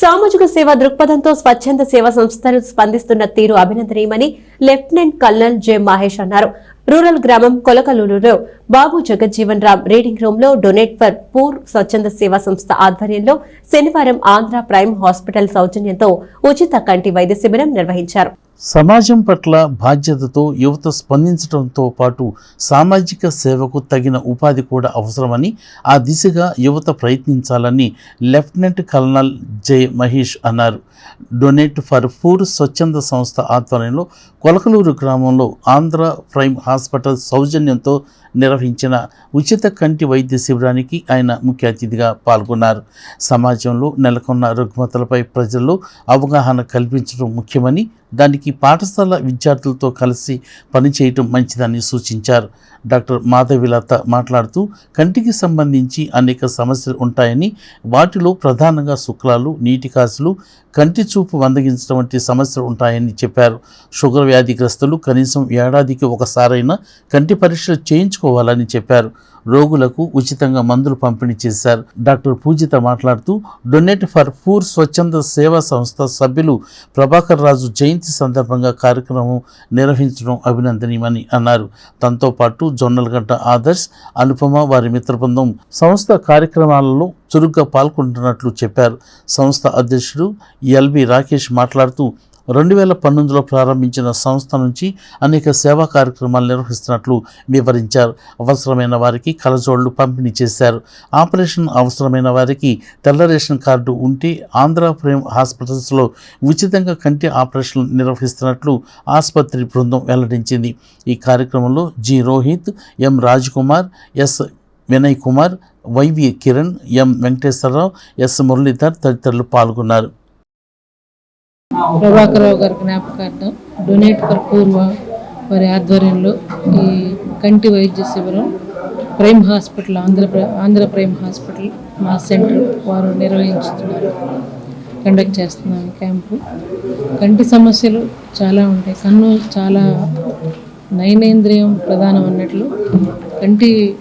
సామాజిక సేవ దృక్పథంతో స్వచ్ఛంద సేవా సంస్థలు స్పందిస్తున్న తీరు అభినందనీయమని లెఫ్టినెంట్ కల్నల్ జె మహేష్ అన్నారు. రూరల్ గ్రామం కొలకలూరులో బాబు జగజ్జీవన్ రామ్ రీడింగ్ రూమ్లో డొనేట్ ఫర్ పూర్ స్వచ్ఛంద సేవా సంస్థ ఆధ్వర్యంలో శనివారం ఆంధ్ర ప్రైమ్ హాస్పిటల్ సౌజన్యంతో ఉచిత కంటి వైద్య శిబిరం నిర్వహించారు. సమాజం పట్ల బాధ్యతతో యువత స్పందించడంతో పాటు సామాజిక సేవకు తగిన ఉపాధి కూడా అవసరమని ఆ దిశగా యువత ప్రయత్నించాలని లెఫ్టినెంట్ కల్నల్ జె మహేష్ అన్నారు. డొనేట్ ఫర్ పూర్ స్వచ్ఛంద సంస్థ ఆధ్వర్యంలో కొలకలూరు గ్రామంలో ఆంధ్ర ప్రైమ్ హాస్పిటల్ సౌజన్యంతో నిర్వహించిన ఉచిత కంటి వైద్య శిబిరానికి ఆయన ముఖ్య అతిథిగా పాల్గొన్నారు. సమాజంలో నెలకొన్న రుగ్మతలపై ప్రజల్లో అవగాహన కల్పించడం ముఖ్యమని దానికి పాఠశాల విద్యార్థులతో కలిసి పనిచేయటం మంచిదని సూచించారు. డాక్టర్ మాధవిలత మాట్లాడుతూ కంటికి సంబంధించి అనేక సమస్యలు ఉంటాయని వాటిలో ప్రధానంగా శుక్లాలు నీటి కాసులు కంటి చూపు మందగించడం వంటి సమస్యలు ఉంటాయని చెప్పారు. షుగర్ వ్యాధిగ్రస్తులు కనీసం ఏడాదికి ఒకసారైనా కంటి పరీక్షలు చేసుకోవాలని చెప్పారు. రోగులకు ఉచితంగా మందులు పంపిణీ చేశారు. డాక్టర్ పూజిత మాట్లాడుతూ డొనేట్ ఫర్ పూర్ స్వచ్ఛంద సేవా సంస్థ సభ్యులు ప్రభాకర్ రాజు జయంతి సందర్భంగా కార్యక్రమం నిర్వహించడం అభినందనీయమని అన్నారు. తనతో పాటు జొన్నలగడ్డ ఆదర్శ్ అనుపమ వారి మిత్రబృందం సంస్థ కార్యక్రమాలలో చురుగ్గా పాల్గొంటున్నట్లు చెప్పారు. సంస్థ అధ్యక్షుడు ఎల్బి రాకేష్ మాట్లాడుతూ రెండు వేల పన్నెండులో ప్రారంభించిన సంస్థ నుంచి అనేక సేవా కార్యక్రమాలు నిర్వహిస్తున్నట్లు వివరించారు. అవసరమైన వారికి కలజోళ్ళు పంపిణీ చేశారు. ఆపరేషన్ అవసరమైన వారికి తెల్ల రేషన్ కార్డు ఉంటే ఆంధ్ర ప్రేమ్ హాస్పిటల్స్లో ఉచితంగా కంటి ఆపరేషన్ నిర్వహిస్తున్నట్లు ఆసుపత్రి బృందం వెల్లడించింది. ఈ కార్యక్రమంలో G Rohit M Raj Kumar S Vinay Kumar YV Kiran M Venkateswararao S Muralidhar తదితరులు పాల్గొన్నారు. ప్రభాకరరావు గారి జ్ఞాపకార్థం డొనేట్ ఫర్ పూర్వ వారి ఆధ్వర్యంలో ఈ కంటి వైద్య శిబిరం ప్రైమ్ హాస్పిటల్ ఆంధ్ర ప్ర- ఆంధ్ర ప్రైమ్ హాస్పిటల్ మా సెంటర్ వారు నిర్వహించుతున్నారు. కండక్ట్ చేస్తున్నాం క్యాంపు. కంటి సమస్యలు చాలా ఉంటాయి. కన్ను చాలా నయనేంద్రియం ప్రధానం అన్నట్లు కంటి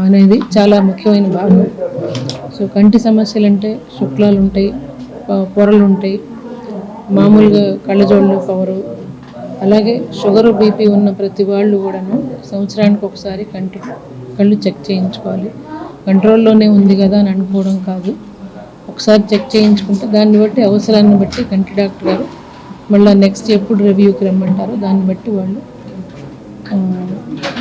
అనేది చాలా ముఖ్యమైన భాగం. సో కంటి సమస్యలు అంటే శుక్లాలు ఉంటాయి పొరలు ఉంటాయి మామూలుగా కళ్ళజోళ్ళు పవరు అలాగే షుగర్ బీపీ ఉన్న ప్రతి వాళ్ళు కూడాను సంవత్సరానికి ఒకసారి కంటి కళ్ళు చెక్ చేయించుకోవాలి. కంట్రోల్లోనే ఉంది కదా అని అనుకోవడం కాదు. ఒకసారి చెక్ చేయించుకుంటే దాన్ని బట్టి అవసరాన్ని బట్టి కంటి డాక్టర్ గారు మళ్ళీ నెక్స్ట్ ఎప్పుడు రివ్యూకి రమ్మంటారో దాన్ని బట్టి వాళ్ళు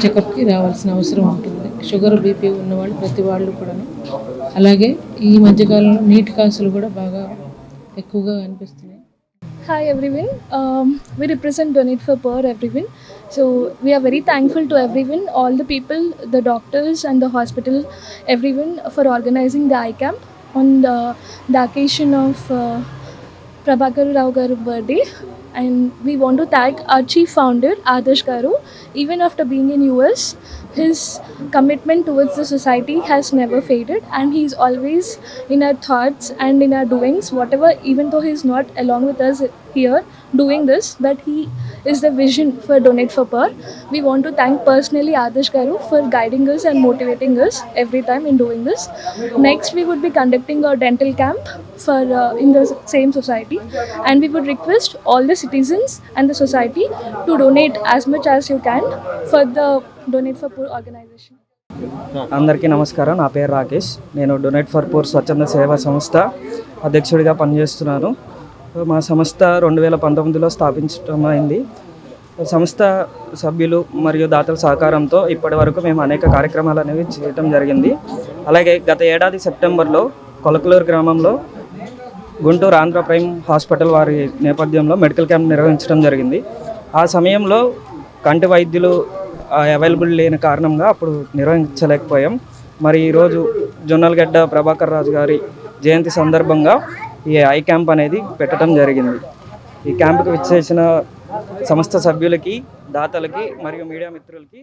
చెకప్కి రావాల్సిన అవసరం ఉంటుంది. షుగర్ బీపీ ఉన్నవాళ్ళు ప్రతి వాళ్ళు కూడాను. అలాగే ఈ మధ్యకాలంలో నీటి కాసులు కూడా బాగా ఎక్కువగా అనిపిస్తున్నాయి. Hi everyone. Um, we represent Donate for Poor everyone. So we are very thankful to everyone, all the people, the doctors and the hospital, everyone for organizing the eye camp on the, the occasion of uh, Prabhakar Rao Garu birthday. And we want to thank our chief founder Adarsh Garu. Even after being in US, his commitment towards the society has never faded, and he's always in our thoughts and in our doings. Whatever, even though he's not along with us here doing this, that he is the vision for Donate for per We want to thank personally adish Garu for guiding us and motivating us every time in doing this. Next, we would be conducting a dental camp for uh, in the same society, and we would request all the citizens and the society to donate as much as you can for the Donate for Poor organization. అందరికీ నమస్కారం నా పేరు రాకేష్ నేను donate for poor స్వచ్ఛంద సేవా సంస్థ అధ్యక్షుడిగా పనిచేస్తున్నాను మా సంస్థ రెండు వేల పంతొమ్మిదిలో స్థాపించడం అయింది సంస్థ సభ్యులు మరియు దాతల సహకారంతో ఇప్పటి వరకు మేము అనేక కార్యక్రమాలు అనేవి చేయటం జరిగింది. అలాగే గత ఏడాది సెప్టెంబర్లో కొలకలూరు గ్రామంలో గుంటూరు ఆంధ్ర ప్రైమ్ హాస్పిటల్ వారి నేపథ్యంలో మెడికల్ క్యాంప్ నిర్వహించడం జరిగింది. ఆ సమయంలో కంటి వైద్యులు అవైలబుల్ లేని కారణంగా అప్పుడు నిర్వహించలేకపోయాం. మరి ఈరోజు జొన్నలగడ్డ ప్రభాకర్ రాజు గారి జయంతి సందర్భంగా ఈ ఐ క్యాంప్ అనేది పెట్టడం జరిగింది. ఈ క్యాంప్కి విచ్చేసిన సంస్థ సభ్యులకి దాతలకి మరియు మీడియా మిత్రులకి